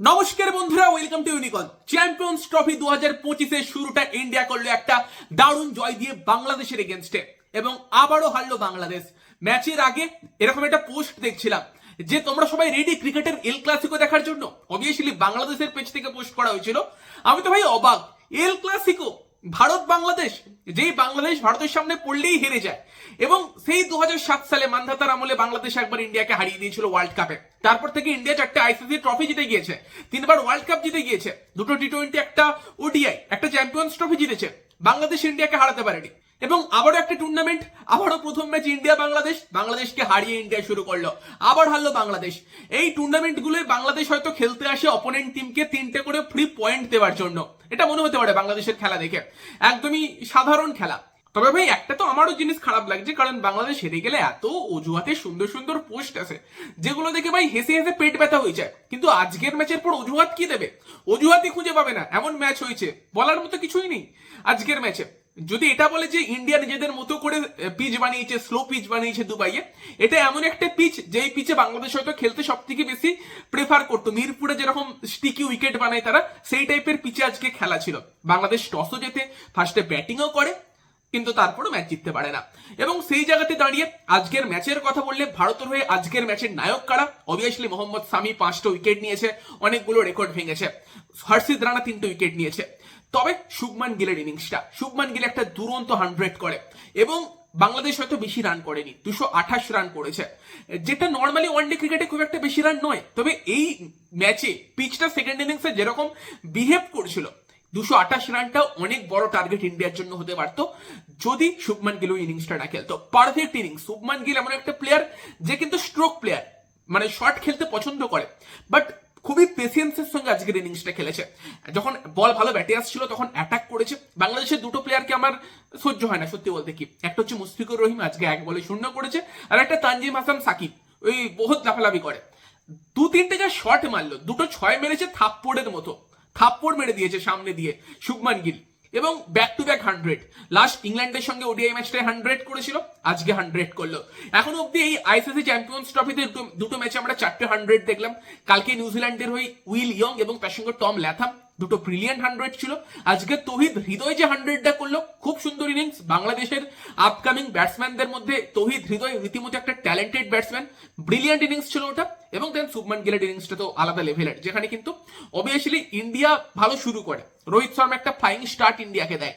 নমস্কার বন্ধুরা welcome to Unicorn Champions Trophy দু হাজার পঁচিশের শুরুটা ইন্ডিয়া করল একটা দারুণ জয় দিয়ে বাংলাদেশের এগেনস্টে এবং আবারও হারলো বাংলাদেশ। ম্যাচের আগে এরকম একটা পোস্ট দেখছিলাম যে তোমরা সবাই রেডি ক্রিকেটের এল ক্লাসিকো দেখার জন্য। অবভিয়াসলি বাংলাদেশের পেজ থেকে পোস্ট করা হয়েছিল। আমি তো ভাই অবাক। এল ক্লাসিকো ভারত বাংলাদেশ, যেই বাংলাদেশ ভারতের সামনে পড়লেই হেরে যায়। এবং সেই দু হাজার সাত সালে মান্ধাতার আমলে বাংলাদেশ একবার ইন্ডিয়াকে হারিয়ে দিয়েছিল ওয়ার্ল্ড কাপে তারপর থেকে ইন্ডিয়া চারটে আইসিসি ট্রফি জিতে গিয়েছে। তিনবার ওয়ার্ল্ড কাপ জিতে গিয়েছে। দুটো টি টোয়েন্টি একটা ওডিআই একটা চ্যাম্পিয়ন্স ট্রফি জিতেছে। বাংলাদেশ ইন্ডিয়াকে হারাতে পারেনি। এবং আবারও একটা টুর্নামেন্ট আবারও প্রথম ম্যাচ ইন্ডিয়া বাংলাদেশ বাংলাদেশকে হারিয়ে ইন্ডিয়া শুরু করল। আবার হারলো বাংলাদেশ। এই টুর্নামেন্টগুলোয় বাংলাদেশ হয়তো খেলতে আসে অপোনেন্ট টিমকে তিনটে করে ফ্রি পয়েন্ট দেওয়ার জন্য। এটা মনে হতে পারে বাংলাদেশের খেলা দেখে। একদমই সাধারণ খেলা। তবে ভাই, একটা তো আমারও জিনিস খারাপ লাগছে, কারণ বাংলাদেশ হেরে গেলে এত অজুহাতে সুন্দর সুন্দর পোস্ট আছে, যেগুলো দেখে ভাই হেসে হেসে পেট ব্যথা হয়ে যায়। কিন্তু আজকের ম্যাচের পর অজুহাত কি দেবে? অজুহাতই খুঁজে পাবে না। এমন ম্যাচ হয়েছে, বলার মতো কিছুই নেই আজকের ম্যাচে যদি এটা বলে যে ইন্ডিয়া নিজেদের মতো করে পিচ বানিয়েছে স্লো পিচ বানিয়েছে দুবাইয়ে, এটা এমন একটা পিচ যেই পিচে বাংলাদেশ হয়তো খেলতে সব থেকে বেশি প্রেফার করতো। মিরপুরে যেরকম স্টিকি উইকেট বানায় তারা, সেই টাইপের পিচে আজকে খেলা ছিল। বাংলাদেশ টসও যেতে ফার্স্টে ব্যাটিংও করে, কিন্তু তারপরও ম্যাচ জিততে পারে না। এবং সেই জায়গাতে দাঁড়িয়ে আজকের ম্যাচের কথা বললে, ভারতের হয়ে আজকের ম্যাচের নায়ক কারা? অবভিয়াসলি মোহাম্মদ সামি পাঁচটা উইকেট নিয়েছে, অনেকগুলো রেকর্ড ভেঙেছে। হর্ষিদ রানা তিনটে উইকেট নিয়েছে। তবে শুভমান গিলের ইনিংসটা শুভমান গিল একটা দুরন্ত হান্ড্রেড করে এবং বাংলাদেশ হয়তো বেশি রান করেনি, দুশো আঠাশ রান করেছে। যেটা নর্মালি ওয়ানডে ক্রিকেটে খুব একটা বেশি রান নয়, তবে এই ম্যাচে পিচটা সেকেন্ড ইনিংসে যেরকম বিহেভ করছিল, দুশো আঠাশ রানটা অনেক বড় টার্গেট ইন্ডিয়ার জন্য হতে পারতো, যদি শুভমান গিল ওই ইনিংসটা না খেলতো। পারফেক্ট ইনিংস শুভমান গিল এমন একটা প্লেয়ার যে কিন্তু স্ট্রোক প্লেয়ার মানে শর্ট খেলতে পছন্দ করে। বাট খুবই পেসিয়েন্সের সঙ্গে আজকের ইনিংসটা খেলেছে। যখন বল ভালো ব্যাটে আসছিল, তখন অ্যাটাক করেছে। বাংলাদেশের দুটো প্লেয়ারকে আমার সহ্য হয় না, সত্যি বলতে কি। একটা হচ্ছে মুশফিকুর রহিম, আজকে এক বলে শূন্য করেছে, আর একটা তানজিম হাসান সাকিব। ওই বহুত লাফালাফি করে। দু তিনটে যা শট মারলো, দুটো ছয় মেরেছে থাপ্পড়ের মতো। থাপ্পড় মেরে দিয়েছে সামনে দিয়ে, শুভমান গিল। এবং back to back hundred last ইংল্যান্ডের সঙ্গে ওডিআই ম্যাচটায় হান্ড্রেড করেছিল, আজকে হান্ড্রেড করল। এখন অব্দি এই আইসিসি চ্যাম্পিয়ন্স ট্রফিতে দুটো ম্যাচে আমরা চারটে হান্ড্রেড দেখলাম। কালকে নিউজিল্যান্ডের হয়ে উইল ইয়ং এবং তার সঙ্গে টম ল্যাথাম দুটো ব্রিলিয়ান্ট হান্ড্রেড ছিল। আজকে তহিদ হৃদয় যে হান্ড্রেডটা করল, খুব সুন্দর ইনিংস বাংলাদেশের আপকামিং ব্যাটসম্যানদের মধ্যে তহিদ হৃদয় রীতিমতো একটা ট্যালেন্টেড ব্যাটসম্যান ব্রিলিয়ান্ট ইনিংস ছিল ওটা এবং দেন শুভমান গিলের ইনিংসটা তো আলাদা লেভেলের যেখানে কিন্তু অবভিয়াসলি ইন্ডিয়া ভালো শুরু করে। রোহিত শর্মা একটা ফ্লাইং স্টার্ট ইন্ডিয়াকে দেয়।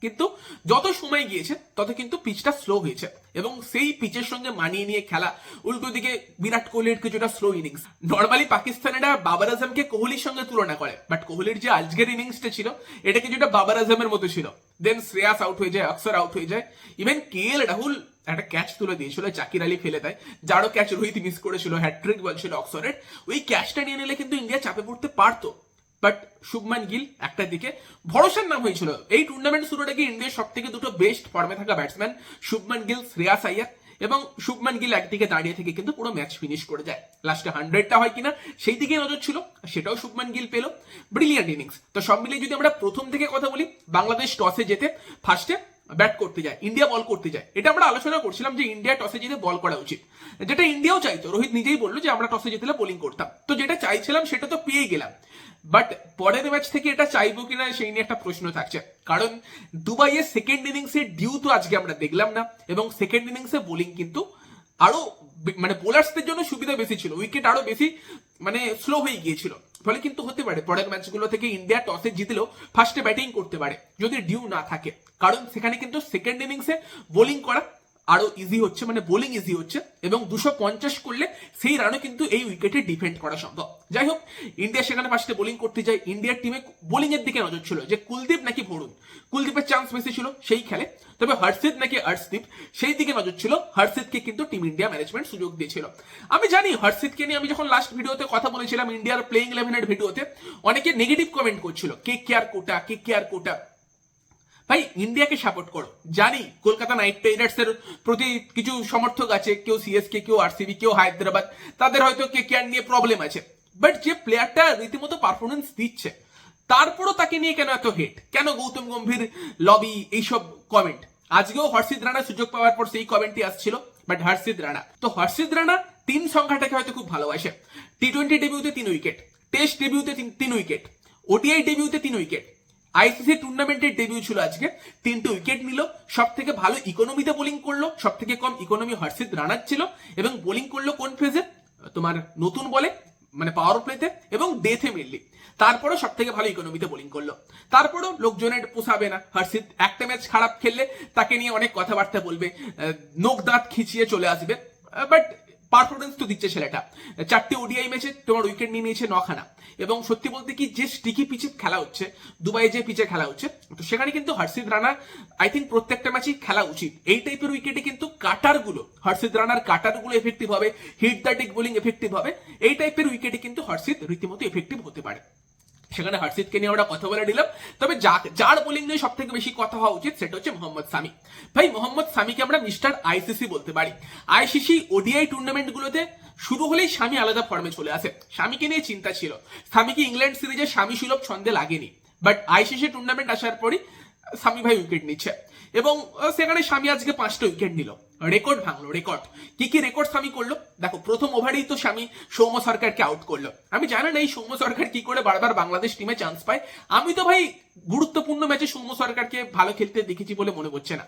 কিন্তু যত সময় গিয়েছে, তত কিন্তু পিচটা স্লো হয়েছে। এবং সেই পিচের সঙ্গে মানিয়ে নিয়ে খেলা উল্টো দিকে বিরাট কোহলির কিছুটা স্লো ইনিংস নর্মালি পাকিস্তানিরা বাবার আজমকে কোহলির সঙ্গে তুলনা করে। বাট কোহলির যে আজকের ইনিংসটা ছিল, এটা কিছুটা বাবার আজমের মতো ছিল। দেন শ্রেয়াস আউট হয়ে যায়, অক্সর আউট হয়ে যায়। ইভেন কে এল রাহুল একটা ক্যাচ তুলে দিয়েছিল, জাকির আলী ফেলে দেয়। যারও ক্যাচ রোহিত মিস করেছিল হ্যাট্রিক বলছিল অক্সরের। ওই ক্যাচটা নিয়ে নিলে কিন্তু ইন্ডিয়া চাপে পড়তে পারতো। বাট শুভমান গিল একটা দিকে। ভরসার নাম হয়েছিল। এই টুর্নামেন্ট শুরুটা কি ইন্ডিয়ার সব থেকে দুটো বেস্ট ফর্মে থাকা ব্যাটসম্যান শুভমান গিল শ্রেয়াস আইয়ার এবং শুভমান গিল একদিকে দাঁড়িয়ে থেকে কিন্তু পুরো ম্যাচ ফিনিশ করে যায়। লাস্টে হান্ড্রেডটা হয় কিনা সেই দিকে নজর ছিল, সেটাও শুভমান গিল পেল। ব্রিলিয়ান্ট ইনিংস তো সব মিলিয়ে যদি আমরা প্রথম থেকে কথা বলি, বাংলাদেশ টসে যেতে ফার্স্টে ব্যাট করতে যায় ইন্ডিয়া বল করতে যায়। এটা আমরা আলোচনা করছিলাম যে ইন্ডিয়া টসে জিতে বল করা উচিত। যেটা ইন্ডিয়াও চাইতো, রোহিত নিজেই বলল যে আমরা টসে জিতলে বোলিং করতাম। তো যেটা চাইছিলাম সেটা তো পেয়ে গেলাম। বাট পরের ম্যাচ থেকে এটা চাইব কিনা সেই নিয়ে একটা প্রশ্ন থাকছে। কারণ দুবাইয়ের সেকেন্ড ইনিংসে ডিউ তো আজকে আমরা দেখলাম না, এবং সেকেন্ড ইনিংসে বোলিং কিন্তু আরও মানে বোলার্সদের জন্য সুবিধা বেশি ছিল। উইকেট আরও বেশি মানে স্লো হয়ে গিয়েছিল। ফলে কিন্তু হতে পারে, পরের ম্যাচগুলো থেকে ইন্ডিয়া টসে জিতলেও ফার্স্টে ব্যাটিং করতে পারে, যদি ডিউ না থাকে। কারণ সেখানে কিন্তু সেকেন্ড ইনিংসে বোলিং করা আরও ইজি হচ্ছে মানে বোলিং ইজি হচ্ছে, এবং দুশো পঞ্চাশ করলে সেই রানও কিন্তু এই উইকেটে ডিফেন্ড করা সম্ভব। যাই হোক ইন্ডিয়া সেখানে ফার্স্টে বোলিং করতে যায়। ইন্ডিয়ার টিমে বোলিং এর দিকে নজর ছিল যে কুলদীপ নাকি ভরুন কুলদীপের চান্স বেশি ছিল সেই খেলে। তবে হর্ষিত নাকি হর্ষদীপ, সেই দিকে নজর ছিল। হর্ষিতকে কিন্তু টিম ইন্ডিয়া ম্যানেজমেন্ট সুযোগ দিয়েছিল। আমি জানি হর্ষিতকে নিয়ে আমি যখন লাস্ট ভিডিওতে কথা বলেছিলাম ইন্ডিয়ার প্লেইং ইলেভেনের ভিডিওতে, অনেকে নেগেটিভ কমেন্ট করছিল, কে কেয়ার কোটা, কে কেয়ার কোটা। ভাই, ইন্ডিয়াকে সাপোর্ট করো। জানি কলকাতা নাইট রাইডার্স এর প্রতি কিছু সমর্থক আছে, কেউ সিএসকে কেউ আরসিবি কেউ হায়দ্রাবাদ, তাদের হয়তো কে কেয়ার নিয়ে প্রবলেম আছে। বাট যে প্লেয়ারটা রীতিমতো পারফরমেন্স দিচ্ছে, তারপরও তাকে নিয়ে কেন এত হেট কেন গৌতম গম্ভীর লবি এইসব কমেন্ট আজকেও হর্ষিত রানা সুযোগ পাওয়ার পর সেই কমেন্টই আসছিল বাট হর্ষিত রানা তো হর্ষিত রানা তিন সংখ্যাটাকে হয়তো খুব ভালোবাসে। টি টোয়েন্টি ডেবিউতে তিন উইকেট টেস্ট ডেবিউতে তিন- উইকেট ওডিআই ডেবিউতে তিন উইকেট আইসিসি টুর্নামেন্টের ডেবিউ ছিল আজকে। তিনটে উইকেট নিল। সব থেকে ভালো ইকোনমিতে বোলিং করল। সব থেকে কম ইকোনমি হর্ষিত রানার ছিল। এবং বোলিং করল কোন ফেজে তোমার নতুন বলে মানে পাওয়ার প্লেতে এবং ডেথে মেনলি তারপরেও সব থেকে ভালো ইকোনমিতে বোলিং করল। তারপরেও লোকজনের পোষাবে না হর্ষিত। একটা ম্যাচ খারাপ খেললে তাকে নিয়ে অনেক কথাবার্তা বলবে। নোক দাঁত খিচিয়ে চলে আসবে। বাট পারফরমেন্স তো দিচ্ছে ছেলেটা। চারটে ওডিআই ম্যাচে তোমার উইকেট নিয়ে নিয়েছে নখানা। এবং সত্যি বলতে কি, যে স্টিকি পিচে খেলা হচ্ছে দুবাই যে পিচে খেলা হচ্ছে, তো সেখানে কিন্তু হর্ষিত রানা আই থিঙ্ক প্রত্যেকটা ম্যাচেই খেলা উচিত। এই টাইপের উইকেটে কিন্তু কাটারগুলো হর্ষিত রানার কাটারগুলো এফেক্টিভ হবে hit the deck bowling effective হবে, এই টাইপের উইকেটে কিন্তু হর্ষিত রীতিমতো এফেক্টিভ হতে পারে। সেখানে হর্ষিতকে নিয়ে আমরা কথা বলে নিলাম। তবে যার বোলিং নিয়ে সব থেকে বেশি কথা হওয়া উচিত সেটা হচ্ছে মোহাম্মদ সামি। ভাই, মোহাম্মদ সামিকে আমরা মিস্টার আইসিসি বলতে পারি। আইসিসি ওডিআই টুর্নামেন্ট গুলোতে শুরু হলেই স্বামী আলাদা ফর্মে চলে আসে। স্বামীকে নিয়ে চিন্তা ছিল। স্বামীকে ইংল্যান্ড সিরিজে স্বামী সুলভ ছন্দে লাগেনি। বাট আইসিসি টুর্নামেন্ট আসার পরই স্বামী ভাই উইকেট নিচ্ছে। এবং সেখানে স্বামী আজকে পাঁচটা উইকেট নিল। রেকর্ড ভাঙলো রেকর্ড কি কি রেকর্ড স্বামী করল? দেখো প্রথম ওভারেই তো স্বামী সৌম্য সরকারকে আউট করল। আমি জানি না এই সৌম্য সরকার কি করে বারবার বাংলাদেশ টিমে চান্স পায়। আমি তো ভাই গুরুত্বপূর্ণ ম্যাচে সৌম্য সরকারকে ভালো খেলতে দেখেছি বলে মনে হচ্ছে না।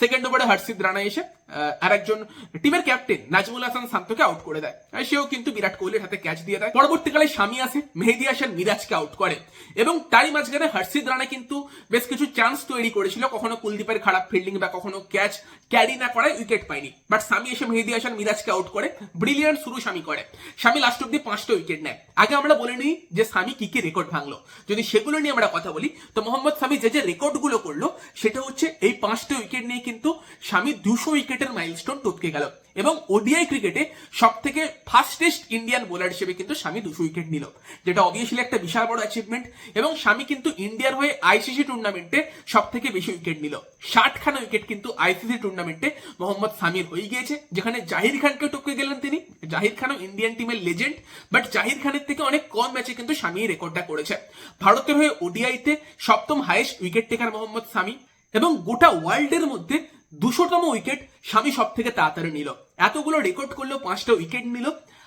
সেকেন্ড ওভারে হর্ষিত রানা এসে আহ, আরেকজন টিমের ক্যাপ্টেন নাজমুল হাসান শান্তকে আউট করে দেয়। সেও কিন্তু বিরাট কোহলির হাতে ক্যাচ দিয়ে দেয়। পরবর্তীকালে স্বামী আসে মেহেদি হাসান মিরাজকে আউট করে। এবং তারই মাঝখানে হর্ষিত রানা কিন্তু বেশ কিছু চান্স তৈরি করেছিল। কখনো কুলদীপের খারাপ ফিল্ডিং বা কখনো ক্যাচ ক্যারি না করায় উইকেট পায়নি বাট স্বামী এসে মেহেদি হাসান, মিরাজকে আউট করে। ব্রিলিয়ান্ট শুরু স্বামী করে। স্বামী লাস্ট অব্দি পাঁচটা উইকেট নেয়। আগে আমরা বলে নিই যে স্বামী কি কি রেকর্ড ভাঙলো। যদি সেগুলো নিয়ে আমরা কথা বলি, তো মোহাম্মদ স্বামী যে যে রেকর্ডগুলো করল, সেটা হচ্ছে এই পাঁচটা উইকেট নিয়ে কিন্তু স্বামী দুশো উইকেটের মাইলস্টোন টপকে গেল। এবং ওডিআই ক্রিকেটে সব থেকে ফাস্টেস্ট ইন্ডিয়ান বোলার হিসেবে কিন্তু স্বামী দুশো উইকেট নিল। যেটা অবভিয়াসলি একটা বিশাল বড় অ্যাচিভমেন্ট এবং স্বামী কিন্তু ইন্ডিয়ার হয়ে আইসিসি টুর্নামেন্টে সব থেকে বেশি উইকেট নিল। ষাটখানা উইকেট কিন্তু আইসিসি টুর্নামেন্টে মোহাম্মদ সামির হয়ে গিয়েছে, যেখানে জাহির খানকে টপকে গেলেন তিনি। জাহির খানও ইন্ডিয়ান টিমের লেজেন্ড বাট জাহির খানের থেকে অনেক কম ম্যাচে কিন্তু এই রেকর্ডটা করেছে। ভারতের হয়ে ওডিআইতে সপ্তম highest wicket taker Mohammad Shami এবং গোটা ওয়ার্ল্ডের মধ্যে দুশোতম উইকেট স্বামী সব থেকে তাড়াতাড়ি নিল। এতগুলো রেকর্ড করল পাঁচটা উইকেট নিল।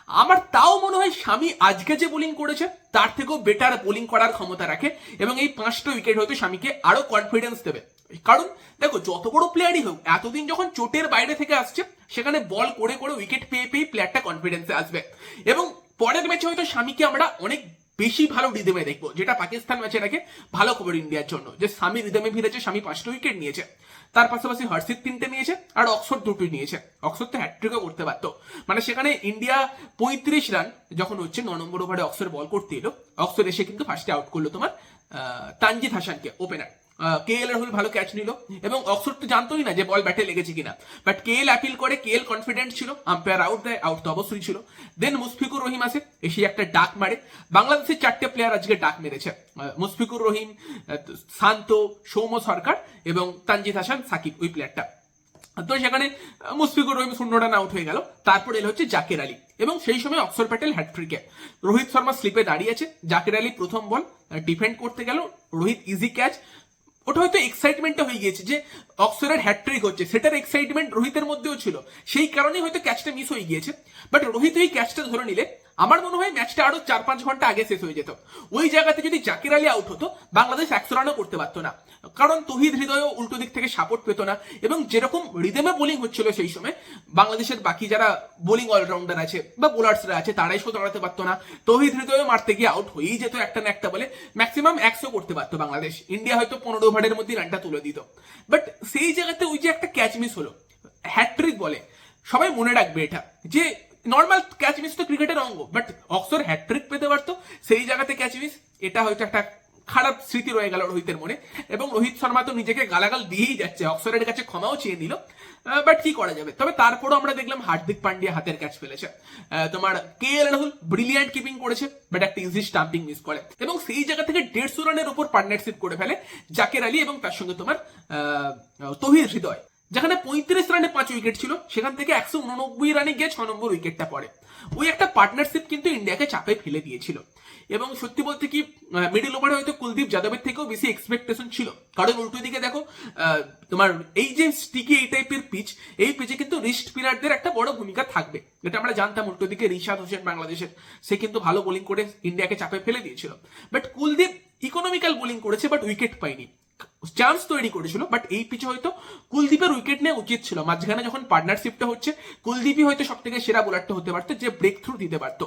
আমার তাও মনে হয় স্বামী আজকে যে বোলিং করেছে, তার থেকেও বেটার বোলিং করার ক্ষমতা রাখে এবং এই পাঁচটা উইকেট হয়তো স্বামীকে আরও কনফিডেন্স দেবে। কারণ, দেখো, যত বড় প্লেয়ারই হোক, এতদিন যখন চোটের বাইরে থেকে আসছে, সেখানে বল করে করে উইকেট পেয়ে পেয়ে প্লেয়ারটা কনফিডেন্সে আসবে। এবং পরের ম্যাচে হয়তো স্বামীকে আমরা অনেক বেশি ভালো রিদেমে দেখব, যেটা পাকিস্তান ম্যাচে নাকি ভালো খবর ইন্ডিয়ার জন্য, যে স্বামী রিদমে ফিরেছে, স্বামী পাঁচটা উইকেট নিয়েছে। তার পাশাপাশি হর্ষিত তিনটে নিয়েছে, আর অক্সফোর্ড দুটোই নিয়েছে। অক্সফোর্ড তো হ্যাট্রিকও করতে পারতো মানে সেখানে ইন্ডিয়া পঁয়ত্রিশ রান যখন হচ্ছে, ন নম্বর ওভারে অক্সফোর্ড বল করতে এলো। অক্সফোর্ড এসে কিন্তু ফার্স্টে আউট করল তোমার তানজিদ হাসানকে ওপেনার কে এল রাহুল ভালো ক্যাচ নিল। এবং অক্সফোর্ড তো জানতোই না যে বল ব্যাটে লেগেছে কিনা। বাট কে এল অ্যাপিল করে কে এল কনফিডেন্ট ছিল আম্পায়ার আউট দেয় আউট তো অবশ্যই ছিল। দেন মুশফিকুর রহিম আসে, এসে একটা ডাক মারে। বাংলাদেশের চারটে প্লেয়ার আজকে ডাক মেরেছে। মুশফিকুর রহিম শান্ত, সৌম্য সরকার এবং তানজিদ হাসান, সাকিব, ওই প্লেয়ারটা তো সেখানে মুশফিকুর রহিম শূন্য রান আউট হয়ে গেল। তারপর এলো হচ্ছে জাকের আলী। এবং সেই সময় অক্ষর প্যাটেল হ্যাট্রিকে রোহিত শর্মা স্লিপে দাঁড়িয়েছে জাকের আলী প্রথম বল ডিফেন্ড করতে গেল। রোহিত ইজি ক্যাচ ওটা হয়তো এক্সাইটমেন্টটা হয়ে গিয়েছে যে অক্সরের হ্যাট্রিক হচ্ছে। সেটার এক্সাইটমেন্ট রোহিতের মধ্যেও ছিল। সেই কারণেই হয়তো ক্যাচটা মিস হয়ে গিয়েছে। বাট রোহিত ওই ক্যাচটা ধরে নিলে, আমার মনে হয় ম্যাচটা আরও চার পাঁচ ঘণ্টা আগে শেষ হয়ে যেত। ওই জায়গাতে যদি জাকির আলী আউট হতো, বাংলাদেশ একশো রানও করতে পারতো না। কারণ তহিদ হৃদয়ও উল্টো দিক থেকে সাপোর্ট পেত না। এবং যেরকম রিদেমে বোলিং হচ্ছিল সেই সময়, বাংলাদেশের বাকি যারা বোলিং অলরাউন্ডার আছে বা বোলার্সরা আছে, তারাই শো দাঁড়াতে পারতো না। তহিদ হৃদয়ও মারতে গিয়ে আউট হয়েই যেত একটা না একটা বলে। ম্যাক্সিমাম একশো করতে পারতো বাংলাদেশ। ইন্ডিয়া হয়তো পনেরো ওভারের মধ্যে রানটা তুলে দিত। বাট সেই জায়গাতে ওই যে একটা ক্যাচ মিস হলো। হ্যাট্রিক বলে। সবাই মনে রাখবে এটা। যে নর্মাল ক্যাচ মিস তো ক্রিকেটের অঙ্গ বাট অক্সর হ্যাট্রিক পেতে পারতো। সেই জায়গাতে ক্যাচ মিস এটা হয়তো একটা খারাপ স্মৃতি রয়ে গেল রোহিতের মনে। এবং রোহিত শর্মা তো নিজেকে গালাগাল দিয়েই যাচ্ছে। অক্সরের কাছে ক্ষমাও চেয়ে নিল। বাট কি করা যাবে? তবে তারপরও আমরা দেখলাম হার্দিক পান্ডিয়া হাতের ক্যাচ ফেলেছে। তোমার K L Rahul brilliant keeping করেছে বাট একটা ইজি স্টাম্পিং মিস করে। এবং সেই জায়গা থেকে দেড়শো রানের উপর পার্টনারশিপ করে ফেলে জাকের আলী এবং তার সঙ্গে তোমার তহিদ হৃদয়, যেখানে পঁয়ত্রিশ রানে পাঁচ উইকেট ছিল। সেখান থেকে একশো উননব্বই রানে গিয়ে ছ নম্বর উইকেটটা পড়ে। ওই একটা পার্টনারশিপ কিন্তু ইন্ডিয়াকে চাপে ফেলে দিয়েছিল। এবং সত্যি বলতে কি মিডিল ওভারে হয়তো কুলদীপ যাদবের থেকেও বেশি এক্সপেকটেশন ছিল। কারণ উল্টো দিকে দেখো তোমার এই যে স্টিকি এই টাইপের পিচ এই পিচে কিন্তু রিস্ট স্পিনারদের একটা বড় ভূমিকা থাকবে। যেটা আমরা জানতাম উল্টো দিকে রিশাদ হোসেন বাংলাদেশের। সে কিন্তু ভালো বোলিং করে ইন্ডিয়াকে চাপে ফেলে দিয়েছিল। বাট কুলদীপ ইকোনমিক্যাল বোলিং করেছে বাট উইকেট পায়নি। চান্স তৈরি করেছিল বাট এই পিচে হয়তো কুলদীপের উইকেট নেওয়া উচিত ছিল। মাঝখানে যখন পার্টনারশিপটা হচ্ছে, কুলদীপই হয়তো সব থেকে সেরা বোলারটা হতে পারতো, যে ব্রেক থ্রু দিতে পারতো।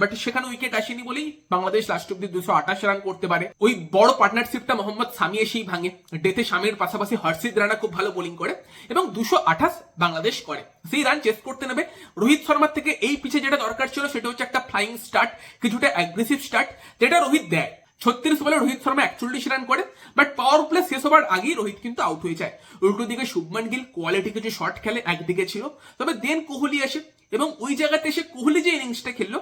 বাট সেখানে উইকেট আসেনি বলেই বাংলাদেশ লাস্ট অব্দি দুশো আঠাশ রান করতে পারে। ওই বড় পার্টনারশিপটা মোহাম্মদ সামি এসেই ভাঙে। ডেতে শামির পাশাপাশি হর্ষিত রানা খুব ভালো বোলিং করে এবং দুশো আঠাশ বাংলাদেশ করে। সেই রান চেস করতে নেবে, রোহিত শর্মার থেকে এই পিছে যেটা দরকার ছিল সেটা হচ্ছে একটা ফ্লাইং স্টার্ট কিছুটা অ্যাগ্রেসিভ স্টার্ট যেটা রোহিত দেয়। ছত্রিশ বলে রোহিত শর্মা একচল্লিশ রান করে বাট পাওয়ার প্লে শেষ হবার আগেই রোহিত কিন্তু আউট হয়ে যায়। উল্টো দিকে শুভমান গিল কোয়ালিটি কিছু শট খেলে একদিকে ছিল। তবে দেন কোহলি আসে এবং ওই জায়গাতে এসে কোহলি যে ইনিংসটা খেললো,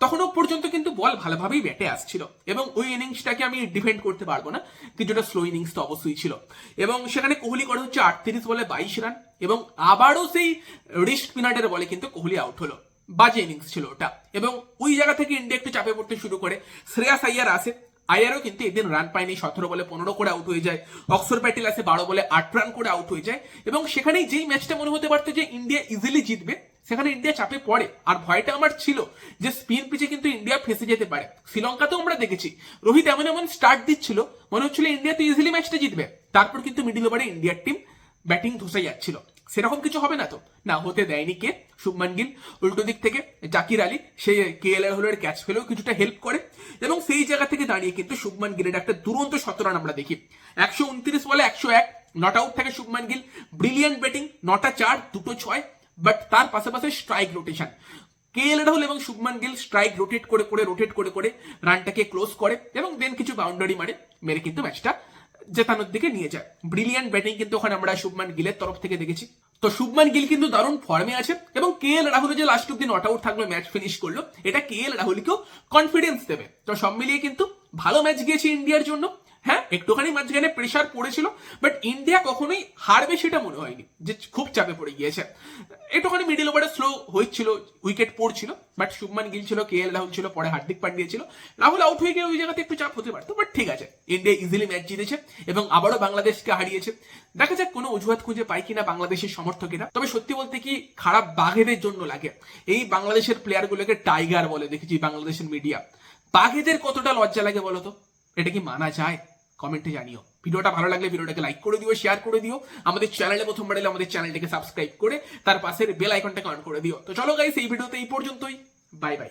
তখনও পর্যন্ত কিন্তু বল ভালোভাবেই ব্যাটে আসছিল। এবং ওই ইনিংসটাকে আমি ডিফেন্ড করতে পারব না, কিছুটা স্লো ইনিংস তো অবশ্যই ছিল। এবং সেখানে কোহলি করে হচ্ছে আটত্রিশ বলে বাইশ রান এবং আবারও সেই রিস্ট পিনাটের বলে কিন্তু কোহলি আউট হলো। বাজে ইনিংস ছিল ওটা। এবং ওই জায়গা থেকে ইন্ডিয়া একটু চাপে পড়তে শুরু করে। শ্রেয়াস আইয়ার আসে আয়ারও কিন্তু এদিন রান পায়নি, সতেরো বলে পনেরো করে আউট হয়ে যায়। অক্সর প্যাটেল আসে বারো বলে আট রান করে আউট হয়ে যায়। এবং সেখানেই যেই ম্যাচটা মনে হতে পারতো যে ইন্ডিয়া ইজিলি জিতবে সেখানে ইন্ডিয়া চাপে পড়ে। আর ভয়টা আমার ছিল যে স্পিন পিচে কিন্তু ইন্ডিয়া ফেসে যেতে পারে। শ্রীলঙ্কাতেও আমরা দেখেছি। রোহিত এমন এমন স্টার্ট দিচ্ছিল, মনে হচ্ছিল ইন্ডিয়া তো ইজিলি ম্যাচটা জিতবে। তারপর কিন্তু মিডিল ওভারে ইন্ডিয়ার টিম ব্যাটিং ধসে যাচ্ছিল। সেরকম কিছু হবে না তো? না, হতে দেয়নি কে? শুভমান গিল উল্টো দিক থেকে। জাকির আলী, সে কে এল হলের ক্যাচ ফেলেও কিছুটা হেল্প করে। এবং সেই জায়গা থেকে দাঁড়িয়ে কিন্তু শুভমান গিলের একটা দুরন্ত শতরান আমরা দেখি। একশো উনত্রিশ বলে একশো এক নট আউট থাকে শুভমান গিল। ব্রিলিয়ান্ট ব্যাটিং নটা চার, দুটো ছয়। বাট তার পাশাপাশি strike rotation K L Rahul এবং শুভমান গিল স্ট্রাইক রোটেট করে করে রোটেট করে করে রানটাকে ক্লোজ করে এবং দেন কিছু বাউন্ডারি মারে, মেরে কিন্তু ম্যাচটা জেতানোর দিকে নিয়ে যায়। ব্রিলিয়ান্ট ব্যাটিং কিন্তু ওখানে আমরা শুভমান গিলের তরফ থেকে দেখেছি। তো শুভমান গিল কিন্তু দারুণ ফর্মে আছে এবং কে এল রাহুল যে লাস্ট অব্দি নট আউট থাকল ম্যাচ ফিনিশ করল, এটা কে এল রাহুলকেও কনফিডেন্স দেবে। তো সব মিলিয়ে কিন্তু ভালো ম্যাচ গিয়েছে ইন্ডিয়ার জন্য। হ্যাঁ একটুখানি মাঝখানে প্রেশার পড়েছিল বাট ইন্ডিয়া কখনোই হারবে সেটা মনে হয়নি, যে খুব চাপে পড়ে গিয়েছে। একটুখানি মিডিল ওভারে স্লো হয়েছিল উইকেট পড়ছিল বাট শুভমান গিল ছিল কে এল রাহুল ছিল, পরে হার্দিক পান্ডিয়া ছিল। রাহুল আউট হয়ে গিয়ে ওই জায়গাতে একটু চাপ হতে পারতো বাট ঠিক আছে ইন্ডিয়া ইজিলি ম্যাচ জিতেছে, এবং আবারও বাংলাদেশকে হারিয়েছে। দেখা যাক কোনো অজুহাত খুঁজে পাই কিনা বাংলাদেশের সমর্থকেরা, তবে সত্যি বলতে কি খারাপ বাঘেদের জন্য লাগে। এই বাংলাদেশের প্লেয়ারগুলোকে টাইগার বলে দেখেছি বাংলাদেশের মিডিয়া বাঘেদের কতটা লজ্জা লাগে বলো তো এটা কি মানা যায়। কমেন্টে জানিও। ভিডিওটা ভালো লাগলে ভিডিওটাকে লাইক করে দিও শেয়ার করে দিও। আমাদের চ্যানেলে প্রথম এলে আমাদের চ্যানেলটাকে সাবস্ক্রাইব করে, তার পাশের বেল আইকনটাকে অন করে দিও। তো চলো গাইস এই ভিডিওতে এই পর্যন্তই। Bye bye